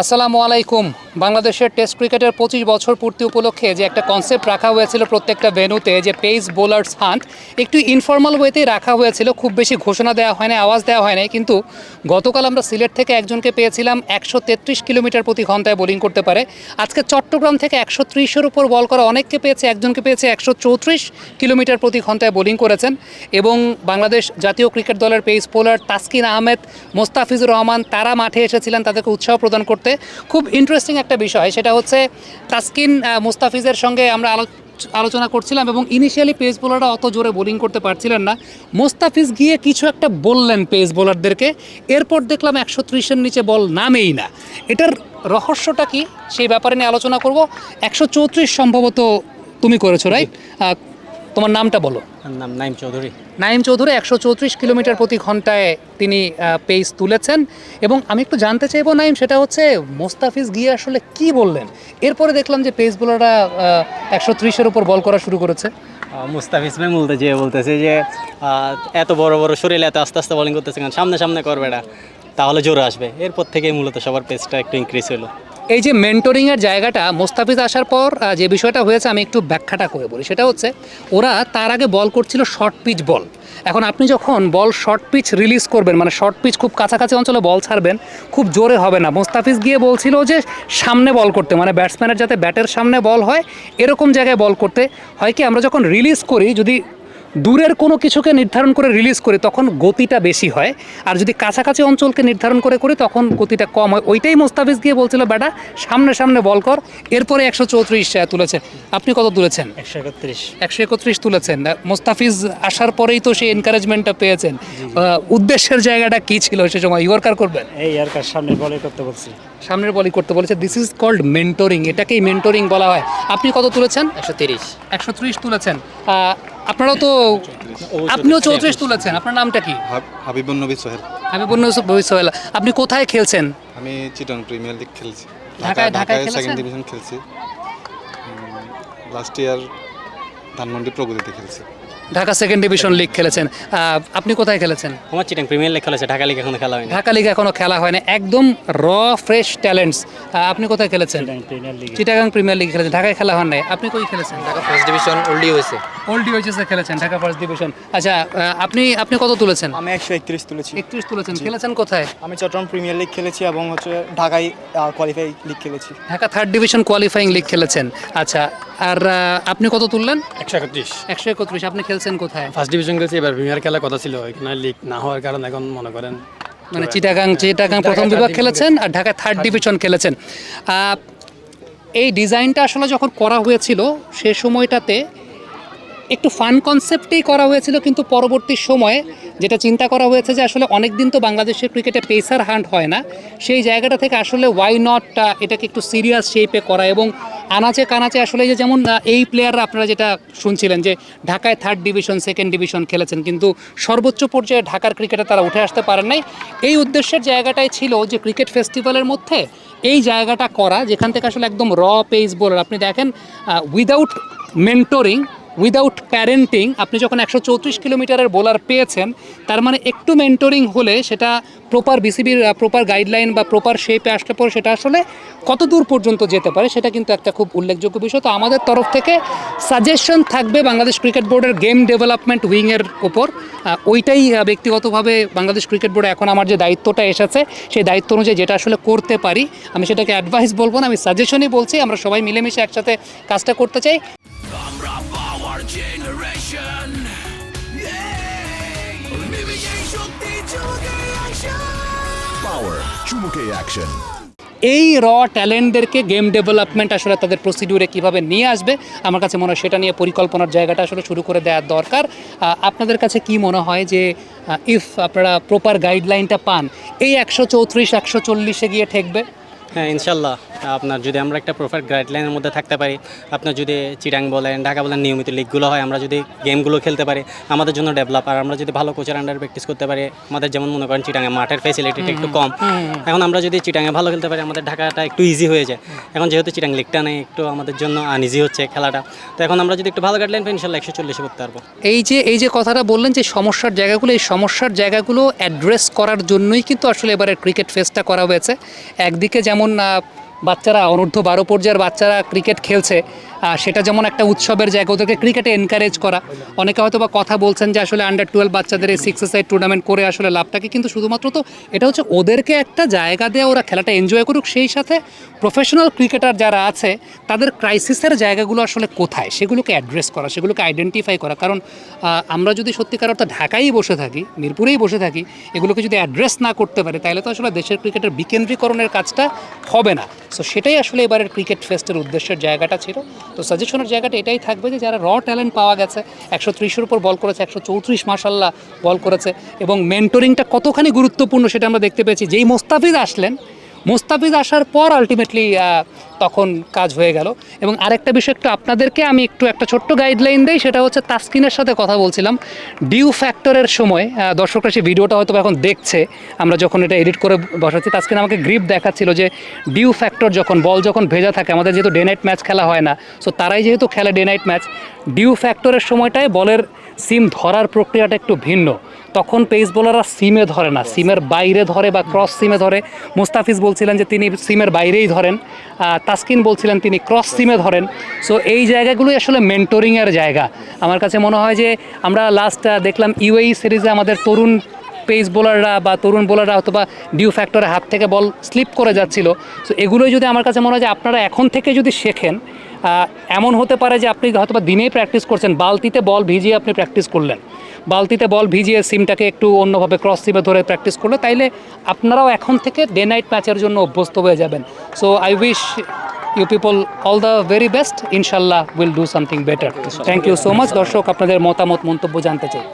আসসালামু আলাইকুম। বাংলাদেশের টেস্ট ক্রিকেটের পঁচিশ বছর পূর্তি উপলক্ষে যে একটা কনসেপ্ট রাখা হয়েছিল প্রত্যেকটা ভেন্যুতে যে পেস বোলার্স হান্ট একটু ইনফর্মাল ওয়েতেই রাখা হয়েছিল। খুব বেশি ঘোষণা দেওয়া হয় না আওয়াজ দেওয়া হয় না কিন্তু গতকাল আমরা সিলেট থেকে একজনকে পেয়েছিলাম একশো তেত্রিশ কিলোমিটার প্রতি ঘন্টায় বোলিং করতে পারে। আজকে চট্টগ্রাম থেকে একশো ত্রিশের উপর বল করা অনেককে পেয়েছে, একজনকে পেয়েছে একশো চৌত্রিশ কিলোমিটার প্রতি ঘন্টায় বোলিং করেছেন। এবং বাংলাদেশ জাতীয় ক্রিকেট দলের পেস বোলার তাসকিন আহমেদ, মোস্তাফিজুর রহমান, তারা মাঠে এসেছিলেন তাদেরকে উৎসাহ প্রদান করতে। খুব ইন্টারেস্টিং একটা বিষয়, সেটা হচ্ছে তাসকিন মুস্তাফিজের সঙ্গে আমরা আলো আলোচনা করছিলাম এবং ইনিশিয়ালি পেস বোলাররা অত জোরে বোলিং করতে পারছিলেন না। মোস্তাফিজ গিয়ে কিছু একটা বললেন পেস বোলারদেরকে এরপর দেখলাম একশো ত্রিশের নিচে বল নামেই না। এটার রহস্যটা কি? সেই ব্যাপারে নিয়ে আলোচনা করব। একশো চৌত্রিশ সম্ভবত তুমি করেছ রাইট তোমার নামটা বলো। নাম নাইম চৌধুরী। নাইম চৌধুরী একশো চৌত্রিশ কিলোমিটার প্রতি ঘন্টায় তিনি পেস তুলেছেন। এবং আমি একটু জানতে চাইব নাইম সেটা হচ্ছে মোস্তাফিজ গিয়ে আসলে কি বললেন? এরপরে দেখলাম যে পেস বোলাররা একশো ত্রিশের উপর বল করা শুরু করেছে। মুস্তাফিজ ভাই বলতে যে বলতেছে যে এত বড় বড় শরীরে এত আস্তে আস্তে বোলিং করতেছে কেন? সামনে সামনে করবে এটা তাহলে জোরে আসবে। এরপর থেকেই মূলত সবার পেসটা একটু ইনক্রিজ হলো। এই যে মেন্টরিংয়ের জায়গাটা মোস্তাফিজ আসার পর যে বিষয়টা হয়েছে, আমি একটু ব্যাখ্যাটা করে বলি। সেটা হচ্ছে, ওরা তার আগে বল করছিল শর্ট পিচ বল এখন আপনি যখন বল শর্ট পিচ রিলিজ করবেন মানে শর্ট পিচ খুব কাছাকাছি অঞ্চলে বল ছাড়বেন, খুব জোরে হবে না। মোস্তাফিজ গিয়ে বলছিল যে, সামনে বল করতে মানে ব্যাটসম্যানের যাতে ব্যাটের সামনে বল হয়, এরকম জায়গায় বল করতে। হয় কি, আমরা যখন রিলিজ করি, যদি দূরের কোনো কিছুকে নির্ধারণ করে রিলিজ করি তখন গতিটা বেশি হয়। আর যদি কাছাকাছি অঞ্চলকে নির্ধারণ করে করি তখন গতিটা কম হয়। ওইটাই মোস্তাফিজ গিয়ে বলছিল বেটা সামনে সামনে বল কর। এরপরে একশো চৌত্রিশ তুলেছে। আপনি কত তুলেছেন? একশো একত্রিশ। একশো একত্রিশ তুলেছেন। মোস্তাফিজ আসার পরেই তো সেই এনকারেজমেন্টটা পেয়েছেন। উদ্দেশ্যের জায়গাটা কি ছিল সে সময়? ইয়র্কার করবেন? এই আর কার সামনে বলে করতে বলছি। সামনের বলই করতে বলেছে। দিস ইজ কল্ড মেন্টরিং এটাকেই মেন্টরিং বলা হয়। আপনি কত তুলেছেন? একশো তিরিশ। একশো ত্রিশ তুলেছেন। আপনারাও তো আপনিও চৌত্রিশ তুলেছেন। আপনার নামটা কি? হাবিবুল নবী সোহেল। হাবিবুল নবী সোহেল। আপনি কোথায় খেলছেন? আমি চিটন প্রিমিয়ার লিগ খেলছি। ঢাকায়- ঢাকায় সেকেন্ড ডিভিশন খেলছি। লাস্ট ইয়ার ধানমন্ডি প্রগতিতে খেলছি। ঢাকা সেকেন্ড ডিভিশন লিগ খেলেছেন। আপনি কোথায় খেলেছেন? আমার চিটাং প্রিমিয়ার লিগ খেলেছে ঢাকা লিগ এখনও খেলা হয়নি। ঢাকা লিগ এখনও খেলা হয় না একদম র ফ্রেশ ট্যালেন্টস আপনি কোথায় খেলেছেন? Premier league Chittagong premier league খেলেছেন। ঢাকায় খেলা নাই। আপনি কই খেলেছেন? ঢাকা ফার্স্ট ডিভিশন ওল্ডি হয়েছে ওল্ড ডিওএইচএসে খেলেছেন ঢাকা ফার্স্ট ডিভিশন আচ্ছা আপনি আপনি কত তুলেছেন? আমি একশো একত্রিশ তুলেছি। একত্রিশ তুলেছেন। খেলেছেন কোথায়? আমি চট্টগ্রাম প্রিমিয়ার লিগ খেলেছি এবং হচ্ছে ঢাকায় কোয়ালিফাই লিগ খেলেছি। Dhaka third division qualifying league খেলেছেন। আচ্ছা আর আপনি কত তুললেন? একশো একত্রিশ। একশো একত্রিশ। আপনি খেলছেন কোথায়? ফার্স্ট ডিভিশন খেলছি এবার প্রিমিয়ার খেলার কথা ছিল এখানে লিগ না হওয়ার কারণে এখন মনে করেন মানে চিটাগাং চিটাগাং প্রথম বিভাগ খেলেছেন আর ঢাকা থার্ড ডিভিশন খেলেছেন। এই ডিজাইনটা আসলে যখন করা হয়েছিল সে সময়টাতে একটু ফান কনসেপ্টেই করা হয়েছিল কিন্তু পরবর্তী সময়ে যেটা চিন্তা করা হয়েছে যে আসলে অনেক দিন তো বাংলাদেশের ক্রিকেটে পেসার হান্ট হয় না সেই জায়গাটা থেকে আসলে ওয়াই নট এটাকে একটু সিরিয়াস শেপে করা এবং আনাচে কানাচে আসলে যে যেমন এই প্লেয়াররা আপনারা যেটা শুনছিলেন যে ঢাকায় থার্ড ডিভিশন সেকেন্ড ডিভিশন খেলেছেন, কিন্তু সর্বোচ্চ পর্যায়ে ঢাকার ক্রিকেটে তারা উঠে আসতে পারেন নাই। এই উদ্দেশ্যের জায়গাটাই ছিল যে ক্রিকেট ফেস্টিভ্যালের মধ্যে এই জায়গাটা করা, যেখান থেকে আসলে একদম র পেস বোলার আপনি দেখেন উইদাউট মেন্টরিং উইদাউট প্যারেন্টিং আপনি যখন একশো চৌত্রিশ কিলোমিটারের বোলার পেয়েছেন, তার মানে একটু মেন্টরিং হলে সেটা প্রপার বিসিবির প্রপার গাইডলাইন বা প্রপার শেপে আসলে পরে সেটা আসলে কত দূর পর্যন্ত যেতে পারে, সেটা কিন্তু একটা খুব উল্লেখযোগ্য বিষয়। তো আমাদের তরফ থেকে সাজেশন থাকবে বাংলাদেশ ক্রিকেট বোর্ডের গেম ডেভেলপমেন্ট উইংয়ের ওপর ওইটাই ব্যক্তিগতভাবে বাংলাদেশ ক্রিকেট বোর্ডে এখন আমার যে দায়িত্বটা এসেছে, সেই দায়িত্ব অনুযায়ী যেটা আসলে করতে পারি, আমি সেটাকে অ্যাডভাইস বলব না, আমি সাজেশনই বলছি, আমরা সবাই মিলেমিশে একসাথে কাজটা করতে চাই। Power চুমুকে অ্যাকশন এই র ট্যালেন্টদেরকে গেম ডেভেলপমেন্ট আসলে তাদের প্রসিডিউরে কীভাবে নিয়ে আসবে আমার কাছে মনে হয় সেটা নিয়ে পরিকল্পনার জায়গাটা আসলে শুরু করে দেওয়ার দরকার। আপনাদের কাছে কি মনে হয় যে ইফ আপনারা প্রপার গাইডলাইনটা পান এই একশো চৌত্রিশ একশো চল্লিশে গিয়ে ঠেকবে? হ্যাঁ ইনশাল্লাহ। আপনার যদি আমরা একটা প্রপার গাইডলাইনের মধ্যে থাকতে পারি আপনার যদি চিটাং বলেন ঢাকা বলেন নিয়মিত লিগগুলো হয় আমরা যদি গেমগুলো খেলতে পারি আমাদের জন্য ডেভেলপ আর আমরা যদি ভালো কোচের আন্ডার প্র্যাকটিস করতে পারি আমাদের যেমন মনে করেন চিটাঙে মাঠের ফেসিলিটিটা একটু কম এখন আমরা যদি চিটাঙে ভালো খেলতে পারি আমাদের ঢাকাটা একটু ইজি হয়ে যায়। এখন যেহেতু চিটাং লিগটা নেই একটু আমাদের জন্য আনইজি হচ্ছে খেলাটা তো এখন আমরা যদি একটু ভালো গাইডলাইন পাই ইনশাল্লাহ একশো চল্লিশে করতে পারব। এই যে এই যে কথাটা বললেন যে সমস্যার জায়গাগুলো এই সমস্যার জায়গাগুলো অ্যাড্রেস করার জন্যই কিন্তু আসলে এবারে ক্রিকেট ফেস্টটা করা হয়েছে। একদিকে যেমন বাচ্চারা অনূর্ধ্ব বারো পর্যায়ের বাচ্চারা ক্রিকেট খেলছে। সেটা যেমন একটা উৎসবের জায়গা, ওদেরকে ক্রিকেটে এনকারেজ করা। অনেকে হয়তো বা কথা বলছেন যে আসলে আন্ডার টুয়েলভ বাচ্চাদের এই সিক্স সাইড টুর্নামেন্ট করে আসলে লাভটাকে কিন্তু শুধুমাত্র তো এটা হচ্ছে ওদেরকে একটা জায়গা দেওয়া ওরা খেলাটা এনজয় করুক। সেই সাথে প্রফেশনাল ক্রিকেটার যারা আছে, তাদের ক্রাইসিসের জায়গাগুলো আসলে কোথায়? সেগুলোকে অ্যাড্রেস করা, সেগুলোকে আইডেন্টিফাই করা। কারণ আমরা যদি সত্যিকার অর্থে ঢাকায় বসে থাকি, মিরপুরেই বসে থাকি, এগুলোকে যদি অ্যাড্রেস না করতে পারে, তাহলে তো আসলে দেশের ক্রিকেটের বিকেন্দ্রীকরণের কাজটা হবে না। সো সেটাই আসলে এবারের ক্রিকেট ফেস্টের উদ্দেশ্যের জায়গাটা ছিল। তো সাজেশনের জায়গাটা এটাই থাকবে যে যারা র ট্যালেন্ট পাওয়া গেছে, একশো ত্রিশের উপর বল করেছে, একশো চৌত্রিশ মাসাল্লাহ বল করেছে এবং মেন্টরিংটা কতখানি গুরুত্বপূর্ণ সেটা আমরা দেখতে পেয়েছি। যেই মোস্তাফিজ আসলেন মোস্তাফিজ আসার পর আলটিমেটলি তখন কাজ হয়ে গেল। এবং আরেকটা বিষয় একটু আপনাদেরকে আমি একটু একটা ছোট্ট গাইডলাইন দিই, সেটা হচ্ছে তাসকিনের সাথে কথা বলছিলাম। ডিউ ফ্যাক্টরের সময় দর্শকরা সেই ভিডিওটা হয়তো এখন দেখছে। আমরা যখন এটা এডিট করে বসাচ্ছি, তাসকিন আমাকে গ্রিপ দেখাচ্ছিল যে ডিউ ফ্যাক্টর যখন বল যখন ভেজা থাকে, আমাদের যেহেতু ডে নাইট ম্যাচ খেলা হয় না সো তারাই যেহেতু খেলে ডে নাইট ম্যাচ ডিউ ফ্যাক্টরের সময়টায় বলের সিম ধরার প্রক্রিয়াটা একটু ভিন্ন। তখন পেস বোলাররা সিমে ধরে না, সিমের বাইরে ধরে বা ক্রস সিমে ধরে। মুস্তাফিজ বলছিলেন যে তিনি সিমের বাইরেই ধরেন তাসকিন বলছিলেন তিনি ক্রস সিমে ধরেন। সো এই জায়গাগুলোই আসলে মেন্টরিংয়ের জায়গা। আমার কাছে মনে হয় যে আমরা লাস্ট দেখলাম ইউএই সিরিজে আমাদের তরুণ পেস বোলাররা বা তরুণ বোলাররা অথবা ডিউ ফ্যাক্টরের হাত থেকে বল স্লিপ করে যাচ্ছিল। সো এগুলোই যদি আমার কাছে মনে হয় যে আপনারা এখন থেকে যদি শেখেন এমন হতে পারে যে আপনি হয়তো বা দিনেই প্র্যাকটিস করছেন, বালতিতে বল ভিজিয়ে আপনি প্র্যাকটিস করলেন। বালতিতে বল ভিজিয়ে সিমটাকে একটু অন্যভাবে ক্রস সিমে ধরে প্র্যাকটিস করলে তাইলে আপনারাও এখন থেকে ডে নাইট ম্যাচের জন্য অভ্যস্ত হয়ে যাবেন। So I wish you people all the very best ইনশাল্লাহ will do something better thank you so much দর্শক, আপনাদের মতামত, মন্তব্য জানতে চাই।